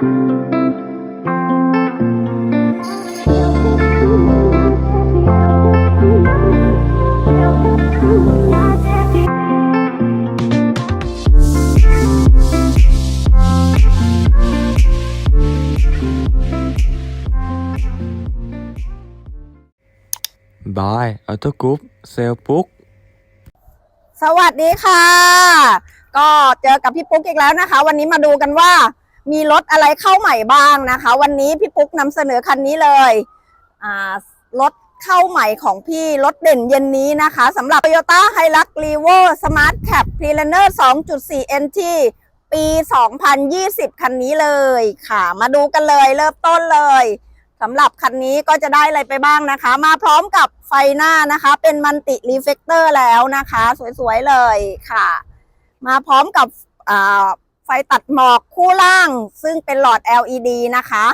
บายออโตกรุ๊ปเซลปุ๊ก สวัสดีค่ะ ก็เจอกับพี่ปุ๊กอีกแล้วนะคะ วันนี้มาดูกันว่า มีรถอะไรเข้าใหม่บ้างนะคะ วันนี้พี่ปุ๊กนำเสนอคันนี้เลยรถเข้าใหม่ของพี่รถเด่นเย็นนี้นะคะสำหรับ Toyota Hilux Revo Smart Cab Planner 2.4 NT ปี 2020 คันนี้เลยค่ะ มาดูกันเลยเริ่มต้นเลยสำหรับคันนี้ก็จะได้อะไรไปบ้างนะคะ มาพร้อมกับไฟหน้านะคะ เป็นมันติรีเฟกเตอร์แล้วนะคะ สวยๆเลยค่ะ มาพร้อมกับ ฟตัดหมอกคู่ล่าง ซึ่งเป็นหลอด LED นะคะ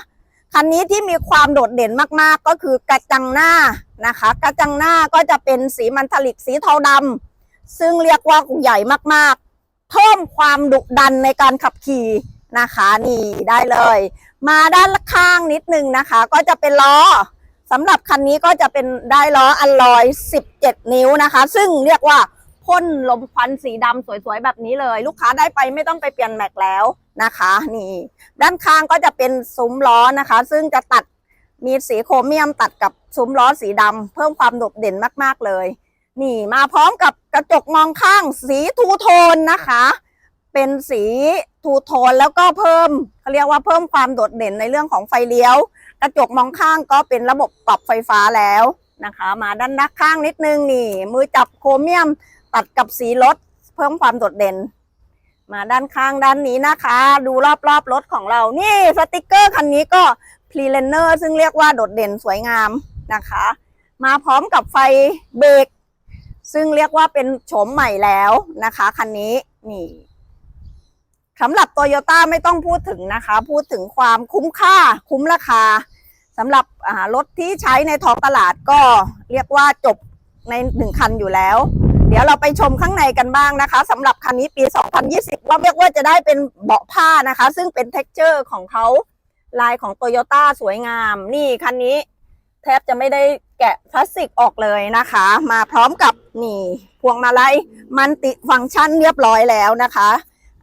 คันนี้ที่มีความโดดเด่นมากๆก็คือกระจังหน้านะคะ กระจังหน้าก็จะเป็นสีมันทลิกสีเทาดำซึ่งเรียกว่าใหญ่มากๆ เพิ่มความดุดันในการขับขี่นะคะนี่ได้เลย มาด้านข้างนิดนึงนะคะ ก็จะเป็นล้อสำหรับคันนี้ก็จะเป็นได้ล้ออัลลอย 17 นิ้วนะคะ ซึ่งเรียกว่า พ่นลมควันสีดำสวยๆ แบบนี้เลย ลูกค้าได้ไปไม่ต้องไปเปลี่ยนแม็กแล้วนะคะ นี่ ด้านข้างก็จะเป็นซุ้มล้อนะคะ ซึ่งจะตัดมีสีโครเมียมตัดกับซุ้มล้อสีดำเพิ่มความโดดเด่นมากๆเลย นี่มาพร้อมกับกระจกมองข้างสีทูโทนนะคะ เป็นสีทูโทนแล้วก็เพิ่มเขาเรียกว่าเพิ่มความโดดเด่นในเรื่องของไฟเลี้ยว กระจกมองข้างก็เป็นระบบปรับไฟฟ้าแล้วนะคะ มาด้านหน้าข้างนิดนึงนี่ มือจับโครเมียม ตัดกับสีรถเพิ่มความโดดเด่น มาด้านข้างด้านนี้นะคะ ดูรอบๆรถของเรา นี่สติกเกอร์คันนี้ก็พรีเลนเนอร์ซึ่งเรียกว่าโดดเด่นสวยงามนะคะ มาพร้อมกับไฟเบรกซึ่งเรียกว่าเป็นโฉมใหม่แล้วนะคะคันนี้นี่สำหรับโตโยต้าไม่ต้องพูดถึงนะคะ พูดถึงความคุ้มค่าคุ้มราคาสำหรับรถที่ใช้ในท้องตลาดก็เรียกว่าจบในหนึ่งคันอยู่แล้ว เดี๋ยวเราไปชมข้างในกันบ้างนะคะสำหรับคันนี้ปี 2020เราเรียกว่าจะได้เป็นเบาะผ้านะคะ ซึ่งเป็นเท็กเจอร์ของเขาลายของโตโยต้าสวยงาม นี่คันนี้แทบจะไม่ได้แกะพลาสติกออกเลยนะคะ มาพร้อมกับนี่พวงมาลัยมันติฟังก์ชันเรียบร้อยแล้วนะคะ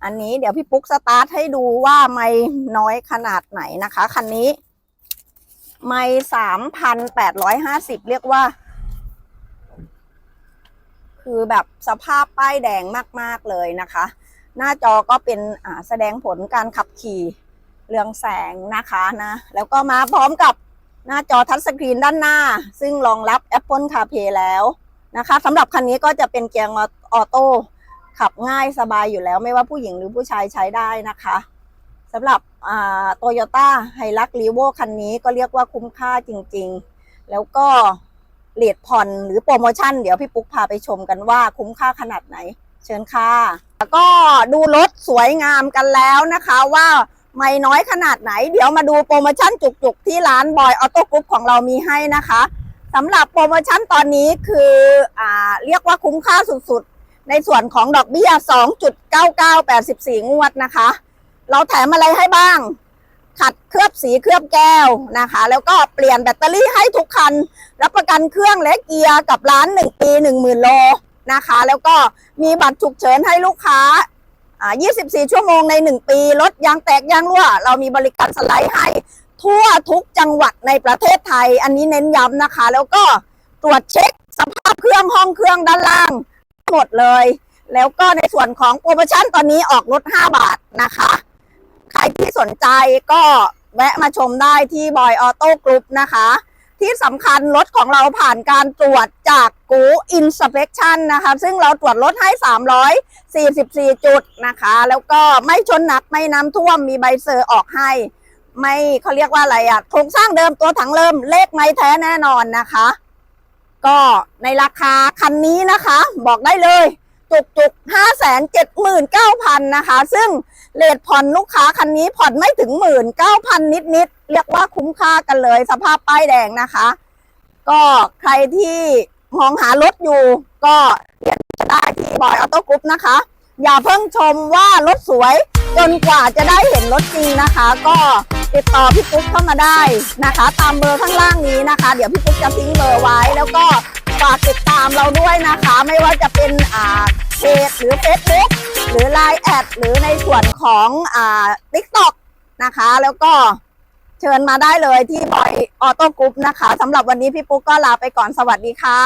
อันนี้เดี๋ยวพี่ปุ๊กสตาร์ทให้ดูว่าไม่น้อยขนาดไหนนะคะคันนี้ ไม่สามพันแปดร้อยห้าสิบเรียกว่า คือแบบสภาพป้ายแดงมากๆเลยนะคะ หน้าจอก็เป็นแสดงผลการขับขี่เรืองแสงนะคะนะ แล้วก็มาพร้อมกับหน้าจอทัชสกรีนด้านหน้า ซึ่งรองรับ Apple CarPlay แล้วนะคะสำหร์คันนี้ก็จะเป็นเกียร์ออโต้ขับง่ายสบายอยู่แล้วไม่ว่าผู้หญิงหรือผู้ชายใช้ได้นะคะสำหรับโตโยต้าไฮลักรีโวคันนี้ก็เรียกว่าคุ้มค่าจริงๆ แล้วก็ เลทผ่อนหรือโปรโมชั่น เดี๋ยวพี่ปุ๊กพาไปชมกันว่าคุ้มค่าขนาดไหน เชิญค่ะแล้วก็ดูรถสวยงามกันแล้วนะคะว่าไม่น้อยขนาดไหน เดี๋ยวมาดูโปรโมชั่นจุกๆ ที่ร้านบอยออโต้กรุ๊ปของเรามีให้นะคะสำหรับโปรโมชั่นตอนนี้คืออเรียกว่าคุ้มค่าสุดๆ ในส่วนของดอกเบี้ย 2.9984 งวดนะคะ เราแถมอะไรให้บ้าง ขัดเคลือบสีเคลือบแก้วนะคะ แล้วก็เปลี่ยนแบตเตอรี่ให้ทุกคัน รับประกันเครื่องและเกียร์กับร้าน1ปี10,000โลนะคะ แล้วก็มีบัตรฉุกเฉินให้ลูกค้า 24 ชั่วโมงใน 1 ปีรถยางแตกยางรั่ว เรามีบริการสไลด์ให้ทั่วทุกจังหวัดในประเทศไทย อันนี้เน้นย้ำนะคะ แล้วก็ตรวจเช็คสภาพเครื่องห้องเครื่องด้านล่างหมดเลย แล้วก็ในส่วนของโปรโมชั่นตอนนี้ออกลด5บาทนะคะ ใครที่สนใจก็แวะมาชมได้ที่บอยออโต้กรุ๊ปนะคะ ที่สำคัญรถของเราผ่านการตรวจจากกูอินสเป c ชันนะคะ ซึ่งเราตรวจรถให้ 344 จุดนะคะ แล้วก็ไม่ชนหนักไม่น้ำท่วมมีใบเซอร์ออกให้ ไม่เขาเรียกว่าอะไรอะโครงสร้างเดิมตัวถังเริ่มเลขไม่แท้แน่นอนนะคะ ก็ในราคาคันนี้นะคะ บอกได้เลย จุกจุกห้าแสนเจ็ดหมื่นเก้าพันนะคะ ซึ่งเลทผ่อนลูกค้าคันนี้ผ่อนไม่ถึงหมื่นเก้าพันนิดนิดๆเรียกว่าคุ้มค่ากันเลย สภาพป้ายแดงนะคะ ก็ใครที่มองหารถอยู่ ก็เรียนได้ที่บอยออโต้กรุ๊ปนะคะ อย่าเพิ่งชมว่ารถสวยจนกว่าจะได้เห็นรถจริงนะคะ ก็ติดต่อพี่ปุ๊กเข้ามาได้นะคะ ตามเบอร์ข้างล่างนี้นะคะ เดี๋ยวพี่ปุ๊กจะทิ้งเบอร์ไว้แล้วก็ ฝากติดตามเราด้วยนะคะ ไม่ว่าจะเป็นอ่าเพจหรือเฟซบุ๊กหรือ Line แอดหรือในส่วนของอ่าทิกตอกนะคะ แล้วก็เชิญมาได้เลยที่บอยออโต้กรุ๊ปนะคะสำหรับวันนี้พี่ปุ๊กก็ลาไปก่อนสวัสดีค่ะ